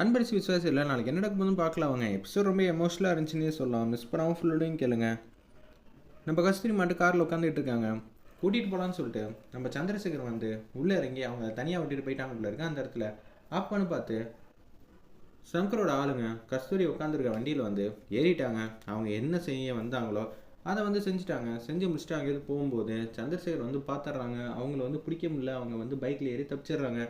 அன்பரிசி விசுவாசம் இல்லை நாளைக்கு என்ன நடக்கும் பார்க்கலாம் அவங்க எபிசோட் ரொம்ப எமோஷனலாக இருந்துச்சுன்னே சொல்லலாம். மிஸ் பண்ணாமல் ஃபுல்லோடையும் கேளுங்க. நம்ம கஸ்தூரி மாட்டு காரில் உட்காந்துட்டு இருக்காங்க. கூட்டிகிட்டு போகலான்னு சொல்லிட்டு நம்ம சந்திரசேகர் வந்து உள்ளே இறங்கி அவங்க தனியாக விட்டுட்டு போயிட்டாங்க உள்ள இருக்கு. அந்த இடத்துல ஆப்பான்னு பார்த்து சங்கரோட ஆளுங்க கஸ்தூரி உட்காந்துருக்க வண்டியில் வந்து ஏறிட்டாங்க. அவங்க என்ன செய்ய வந்தாங்களோ அதை வந்து செஞ்சுட்டாங்க. செஞ்சு முடிச்சுட்டு அங்கேயிருந்து போகும்போது சந்திரசேகர் வந்து பார்த்துட்றாங்க அவங்கள வந்து பிடிக்க முடியல. அவங்க வந்து பைக்கில் ஏறி தப்பிச்சிடுறாங்க.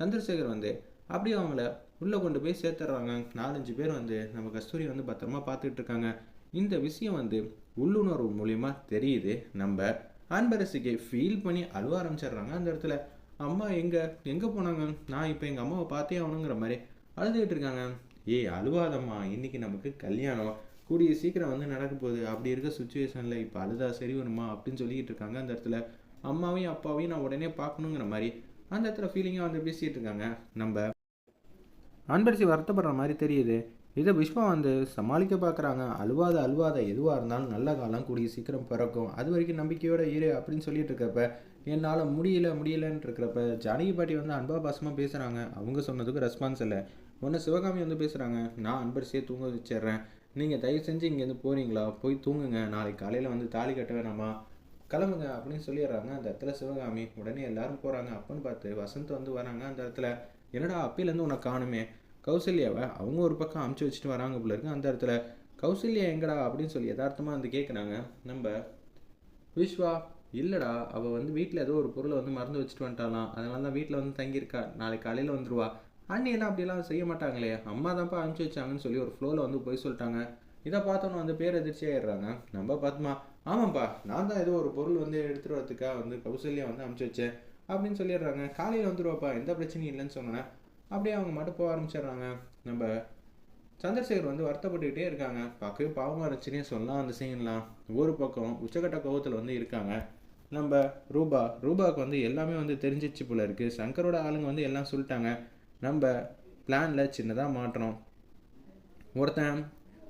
சந்திரசேகர் வந்து அப்படியே அவங்கள உள்ளே கொண்டு போய் சேர்த்துட்றாங்க நாலஞ்சு பேர் வந்து நம்ம கஸ்தூரி வந்து பத்திரமா பார்த்துட்டு இருக்காங்க. இந்த விஷயம் வந்து உள்ளுணர்வு மூலியமா தெரியுது. நம்ம அன்பரசிக்கு ஃபீல் பண்ணி அழுவ ஆரம்பிச்சிடுறாங்க அந்த இடத்துல. அம்மா எங்கே எங்கே போனாங்க? நான் இப்போ எங்கள் அம்மாவை பார்த்தே ஆகணுங்கிற மாதிரி அழுதுகிட்டு இருக்காங்க. ஏய் அழுவாதம்மா. இன்னைக்கு நமக்கு கல்யாணம். கூடிய சீக்கிரம் வந்து நடக்க போகுது. அப்படி இருக்க சுச்சுவேஷனில் இப்போ அழுதா சரி வருமா? அப்படின்னு சொல்லிக்கிட்டு இருக்காங்க அந்த இடத்துல. அம்மாவையும் அப்பாவையும் நான் உடனே பார்க்கணுங்கிற மாதிரி அந்த இடத்துல ஃபீலிங்காக வந்து பேசிகிட்டு இருக்காங்க. நம்ம அன்பரசி வருத்தப்படுற மாதிரி தெரியுது. இதை விஸ்வா வந்து சமாளிக்க பார்க்குறாங்க அழுவாத அழுவாத எதுவாக இருந்தாலும் நல்ல காலம் கூடிய சீக்கிரம் பிறக்கும். அது வரைக்கும் நம்பிக்கையோட இரு அப்படின்னு சொல்லிட்டு இருக்கப்ப என்னால் முடியல முடியலன்னு இருக்கிறப்ப ஜானகி பாட்டி வந்து அன்பா பாசமாக பேசுகிறாங்க அவங்க சொன்னதுக்கு ரெஸ்பான்ஸ் இல்லை. ஒன்று சிவகாமி வந்து பேசுகிறாங்க நான் அன்பரசியை தூங்க வச்சிடுறேன். நீங்கள் தயவு செஞ்சு இங்கேருந்து போகிறீங்களா போய் தூங்குங்க. நாளைக்கு காலையில் வந்து தாலி கட்ட வேணாமா? கிளம்புங்க அப்படின்னு சொல்லிடுறாங்க. அந்த இடத்துல சிவகாமி உடனே எல்லாரும் போகிறாங்க அப்பன்னு பார்த்து வசந்த் வந்து வராங்க அந்த இடத்துல. என்னடா அப்பிலேருந்து உன்னை காணுமே? கௌசல்யாவை அவங்க ஒரு பக்கம் அமுச்சு வச்சுட்டு வராங்க போல இருக்கு. அந்த இடத்துல கௌசல்யா எங்கடா? அப்படின்னு சொல்லி யதார்த்தமாக வந்து கேட்குறாங்க நம்ம விஸ்வா இல்லைடா. அவள் வந்து வீட்டில் ஏதோ ஒரு பொருளை வந்து மறந்து வச்சுட்டு வந்துட்டாலாம் அதனால தான் வீட்டில் வந்து தங்கியிருக்கா. நாளைக்கு காலையில் வந்துடுவா அண்ணியெல்லாம் அப்படிலாம் செய்ய மாட்டாங்களே. அம்மா தான்ப்பா அனுப்பிச்சி வச்சாங்கன்னு சொல்லி ஒரு ஃப்ளோவில் வந்து போய் சொல்லிட்டாங்க. இதை பார்த்தோன்னு வந்து பேர் எதிர்ச்சியாயிடுறாங்க நம்ம பார்த்துமா ஆமாம்ப்பா. நான் தான் ஏதோ ஒரு பொருள் வந்து எடுத்துகிட்டு வரதுக்காக வந்து கௌசல்யா வந்து அனுப்பிச்சி வச்சேன். அப்படின்னு சொல்லிடுறாங்க. காலையில் வந்துடுவாப்பா எந்த பிரச்சனையும் இல்லைன்னு சொன்னேன் அப்படியே அவங்க மட்டும் போக ஆரம்பிச்சிடுறாங்க. நம்ம சந்திரசேகர் வந்து வருத்தப்பட்டுக்கிட்டே இருக்காங்க. பார்க்கவே பாவமாக இருந்துச்சுன்னே சொல்லலாம் அந்த சீன்லாம் ஒரு பக்கம் உச்சக்கட்ட கோவத்தில் வந்து இருக்காங்க. நம்ம ரூபா ரூபாவுக்கு வந்து எல்லாமே வந்து தெரிஞ்சிச்சு போல இருக்குது சங்கரோட ஆளுங்க வந்து எல்லாம் சொல்லிட்டாங்க. நம்ம பிளானில் சின்னதாக மாற்றோம் ஒருத்தன்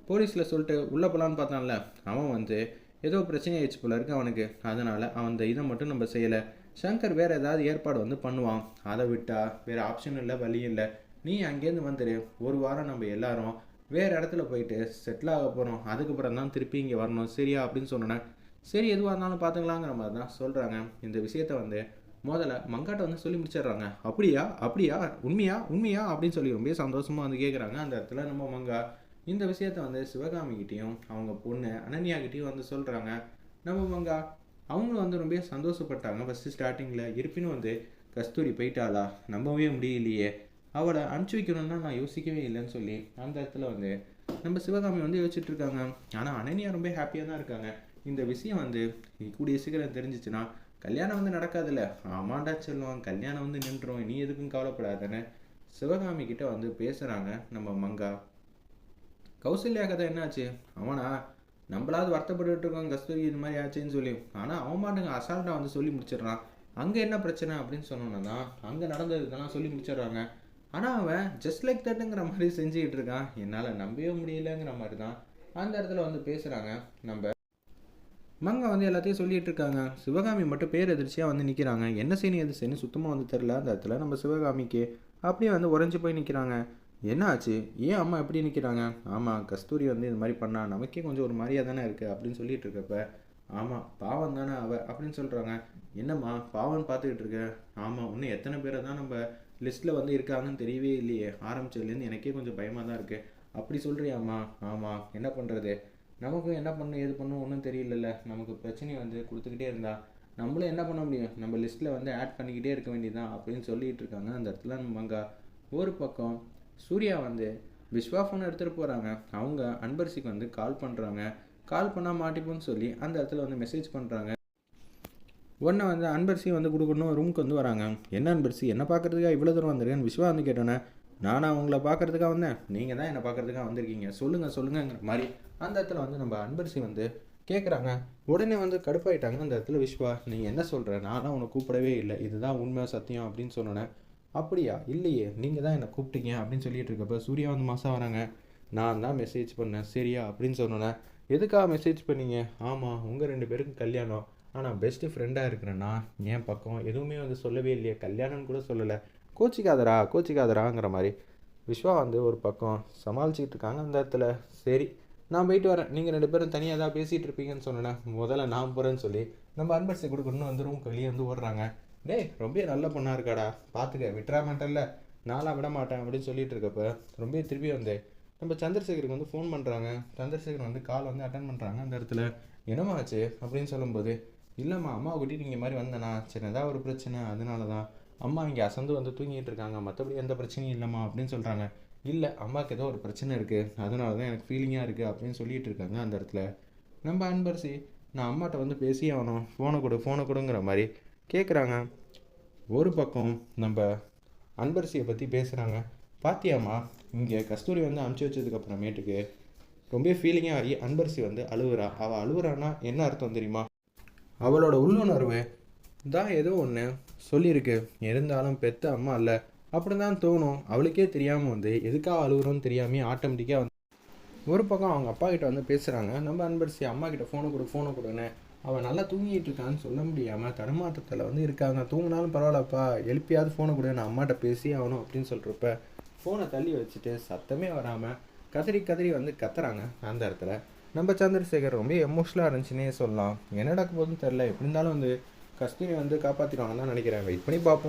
போலீஸில் சொல்லிட்டு உள்ளே போகலான்னு பார்த்தான்ல அவன் வந்து ஏதோ பிரச்சனை ஆயிடுச்சு போல இருக்கு அவனுக்கு. அதனால் அவன் அந்த இதை மட்டும் நம்ம செய்யலை. சங்கர் வேறு ஏதாவது ஏற்பாடு வந்து பண்ணுவான். அதை விட்டா வேறு ஆப்ஷன் இல்லை வழி இல்லை. நீ அங்கேருந்து வந்துடு ஒரு வாரம் நம்ம எல்லாரும் வேறு இடத்துல போயிட்டு செட்டில் ஆக போகிறோம் அதுக்கப்புறம் தான் திருப்பி இங்கே வரணும். சரியா? அப்படின்னு சொன்னேன் சரி எதுவாக இருந்தாலும் பார்த்துக்கலாங்கிற மாதிரி தான் சொல்கிறாங்க இந்த விஷயத்த வந்து முதல்ல மங்காட்ட வந்து சொல்லி முடிச்சிடுறாங்க. அப்படியா? அப்படியா? உண்மையா? உண்மையா? அப்படின்னு சொல்லி ரொம்ப சந்தோஷமாக வந்து கேட்குறாங்க அந்த இடத்துல நம்ம மங்கா இந்த விஷயத்த வந்து சிவகாமிகிட்டேயும் அவங்க பொண்ணு அனன்யாகிட்டையும் வந்து சொல்கிறாங்க நம்ம மங்கா அவங்களும் வந்து ரொம்ப சந்தோஷப்பட்டாங்க ஃபஸ்ட்டு ஸ்டார்டிங்கில் இருப்பினும் வந்து கஸ்தூரி போயிட்டாளா? நம்பவே முடியலையே. அவளை அனுப்பிச்சி வைக்கணும்னா நான் யோசிக்கவே இல்லைன்னு சொல்லி அந்த இடத்துல வந்து நம்ம சிவகாமி வந்து யோசிச்சுட்டு இருக்காங்க. ஆனால் அனன்யா ரொம்ப ஹாப்பியாக தான் இருக்காங்க. இந்த விஷயம் வந்து கூடிய சீக்கிரம் தெரிஞ்சிச்சுன்னா கல்யாணம் வந்து நடக்காதுல்ல. ஆமாண்டா செல்வம் கல்யாணம் வந்து நின்றுரும். நீ எதுக்கும் கவலைப்படாதன்னு சிவகாமி கிட்ட வந்து பேசுகிறாங்க நம்ம மங்கா. கௌசல்யா கதை என்னாச்சு? அவனா நம்மளாவது வருத்தப்பட்டு இருக்கோம் கஸ்தூரி இது மாதிரி ஆச்சுன்னு சொல்லி. ஆனால் அவன் மாட்டுங்க அசால்ட்டாக வந்து சொல்லி முடிச்சிடுறான். அங்கே என்ன பிரச்சனை அப்படின்னு சொன்னோன்னா தான் அங்கே நடந்தது இதெல்லாம் சொல்லி முடிச்சிடுறாங்க. ஆனால் அவன் ஜஸ்ட் லைக் தட்டுங்கிற மாதிரி செஞ்சுக்கிட்டு இருக்கான். என்னால் நம்பவே முடியலங்கிற மாதிரி தான் அந்த இடத்துல வந்து பேசுகிறாங்க நம்ம மங்க வந்து எல்லாத்தையும் சொல்லிட்டு இருக்காங்க. சிவகாமி மட்டும் பேர் எதிர்ச்சியாக வந்து நிற்கிறாங்க என்ன செய்யணும் எது செய்யணும் சுத்தமாக வந்து தெரில அந்த இடத்துல நம்ம சிவகாமிக்கு அப்படியே வந்து உறைஞ்சி போய் நிற்கிறாங்க என்ன ஆச்சு ஏன் அம்மா எப்படி நிற்கிறாங்க ஆமாம் கஸ்தூரி வந்து இது மாதிரி பண்ணா நமக்கே கொஞ்சம் ஒரு மாதிரியாக தானே இருக்குது அப்படின்னு சொல்லிட்டு இருக்கப்ப ஆமாம் பாவம் தானே அவ அப்படின்னு சொல்கிறாங்க என்னம்மா பாவம்னு பார்த்துக்கிட்டு இருக்க? ஆமாம் இன்னும் எத்தனை பேரை தான் நம்ம லிஸ்ட்டில் வந்து இருக்காங்கன்னு தெரியவே இல்லையே. ஆரம்பிச்சதுலேருந்து எனக்கே கொஞ்சம் பயமாக தான் இருக்குது அப்படி சொல்கிறியாம்மா ஆமாம் என்ன பண்ணுறது நமக்கும் என்ன பண்ணும் எது பண்ணும் ஒன்றும் தெரியலல்ல. நமக்கு பிரச்சனை வந்து கொடுத்துக்கிட்டே இருந்தா நம்மளும் என்ன பண்ண முடியும்? நம்ம லிஸ்ட்டில் வந்து ஆட் பண்ணிக்கிட்டே இருக்க வேண்டியதான் அப்படின்னு சொல்லிட்டு இருக்காங்க அந்த இடத்துல நம்ம மங்கா. ஒரு பக்கம் சூர்யா வந்து விஸ்வா ஃபோன் எடுத்துகிட்டு போகிறாங்க அவங்க அன்பரசிக்கு வந்து கால் பண்ணுறாங்க கால் பண்ணால் மாட்டிப்போன்னு சொல்லி அந்த இடத்துல வந்து மெசேஜ் பண்ணுறாங்க உடனே வந்து அன்பரசி வந்து கொடுக்கணும் ரூமுக்கு வந்து வராங்க. என்ன அன்பரசி? என்ன பார்க்குறதுக்காக இவ்வளோ தூரம் வந்திருக்கேன்னு? விஸ்வா வந்து கேட்டோன்னே நானா உங்களை பார்க்குறதுக்காக வந்தேன். நீங்கள் தான் என்னை பார்க்குறதுக்காக வந்திருக்கீங்க. சொல்லுங்கள் சொல்லுங்கங்கிற மாதிரி. அந்த இடத்துல வந்து நம்ம அன்பரசி வந்து கேட்குறாங்க உடனே வந்து கடுப்பாயிட்டாங்க அந்த இடத்துல விஸ்வா. நீங்கள் என்ன சொல்கிற நான்லாம் உன்னை கூப்பிடவே இல்லை. இதுதான் உண்மை சத்தியம் அப்படின்னு சொன்னோன்னே அப்படியா? இல்லையே நீங்கள் தான் என்னை கூப்பிட்டீங்க அப்படின்னு சொல்லிட்டு இருக்கப்ப சூர்யா வந்து மாதம் வராங்க. நான் தான் மெசேஜ் பண்ணேன். சரியா? அப்படின்னு சொன்னோன்னே எதுக்காக மெசேஜ் பண்ணீங்க? ஆமாம் உங்கள் ரெண்டு பேருக்கும் கல்யாணம். ஆனால் பெஸ்ட்டு ஃப்ரெண்டாக இருக்கிறேன்னா என் பக்கம் எதுவுமே வந்து சொல்லவே இல்லையே. கல்யாணம்னு கூட சொல்லலை. கோச்சிக்காதரா கோச்சிக்காதராங்கிற மாதிரி. விஸ்வா வந்து ஒரு பக்கம் சமாளிச்சுக்கிட்டு இருக்காங்க அந்த இடத்துல. சரி நான் போயிட்டு வரேன். நீங்கள் ரெண்டு பேரும் தனியாக தான் பேசிகிட்டு இருப்பீங்கன்னு சொன்னேன் முதல்ல நான் போகிறேன்னு சொல்லி நம்ம அன்பரசி கொடுக்கணும்னு வந்து ரூம் வெளியே வந்து ஓடுறாங்க. டேய் ரொம்ப நல்ல பொண்ணாக இருக்காடா. பார்த்துக்க விட்டுறா மாட்டேன்ல. நான்லாம் விட மாட்டேன் அப்படின்னு சொல்லிட்டு இருக்கப்ப ரொம்ப திருப்பி வந்தேன். நம்ம சந்திரசேகருக்கு வந்து ஃபோன் பண்ணுறாங்க சந்திரசேகர் வந்து கால் வந்து அட்டன் பண்ணுறாங்க அந்த இடத்துல. என்னம்மா ஆச்சு? அப்படின்னு சொல்லும்போது இல்லைம்மா அம்மா கூட்டிகிட்டு இங்கே மாதிரி வந்தேனா? சரி ஏதாவது ஒரு பிரச்சனை. அதனால தான் அம்மா இங்கே அசந்து வந்து தூங்கிட்டு இருக்காங்க. மற்றபடி எந்த பிரச்சனையும் இல்லைம்மா அப்படின்னு சொல்கிறாங்க இல்லை அம்மாவுக்கு ஏதோ ஒரு பிரச்சனை இருக்குது அதனால தான் எனக்கு ஃபீலிங்காக இருக்குது அப்படின்னு சொல்லிட்டு இருக்காங்க அந்த இடத்துல. நம்ம அன்பரசி நான் அம்மாட்ட வந்து பேசி ஆகணும். ஃபோனை கொடு ஃபோனை கொடுங்கிற மாதிரி. கேட்குறாங்க ஒரு பக்கம் நம்ம அன்பரசியை பற்றி பேசுகிறாங்க பாத்தியாம்மா இங்கே கஸ்தூரி வந்து அமுச்சு வச்சதுக்கப்புறமேட்டுக்கு ரொம்ப ஃபீலிங்காக ஆகி அன்பரசி வந்து அழுவுறா. அவள் அழுவுறான்னா என்ன அர்த்தம் தெரியுமா? அவளோட உள்ளுணர்வு தான் ஏதோ ஒன்று சொல்லியிருக்கு இருந்தாலும் பெத்த அம்மா இல்லை. அப்படி தான் தோணும். அவளுக்கே தெரியாமல் வந்து எதுக்காக அழுகுறோன்னு தெரியாமல் ஆட்டோமேட்டிக்காக வந்து ஒரு பக்கம் அவங்க அப்பா கிட்ட வந்து பேசுகிறாங்க நம்ம அன்பரசி அம்மா கிட்ட ஃபோனை கொடு ஃபோனை கொடுன்னு அவன் நல்லா தூங்கிட்டு இருக்கான்னு சொல்ல முடியாமல் தடுமாற்றத்தில் வந்து இருக்காங்க. தூங்கினாலும் பரவாயில்லப்பா எழுப்பியாவது ஃபோனை கூட நான் அம்மாட்ட பேசி ஆகணும் அப்படின்னு சொல்கிறப்ப ஃபோனை தள்ளி வச்சுட்டு சத்தமே வராமல் கதறி கதறி வந்து கத்துறாங்க அந்த இடத்துல. நம்ம சந்திரசேகர் ரொம்ப எமோஷனலாக இருந்துச்சுன்னே சொல்லலாம். என்ன நடக்க போகுதுன்னு தெரில எப்படி இருந்தாலும் வந்து கஸ்தூரி வந்து காப்பாற்றிடுவாங்கன்னு தான் நினைக்கிறேன். வெயிட் பண்ணி பார்ப்போம்.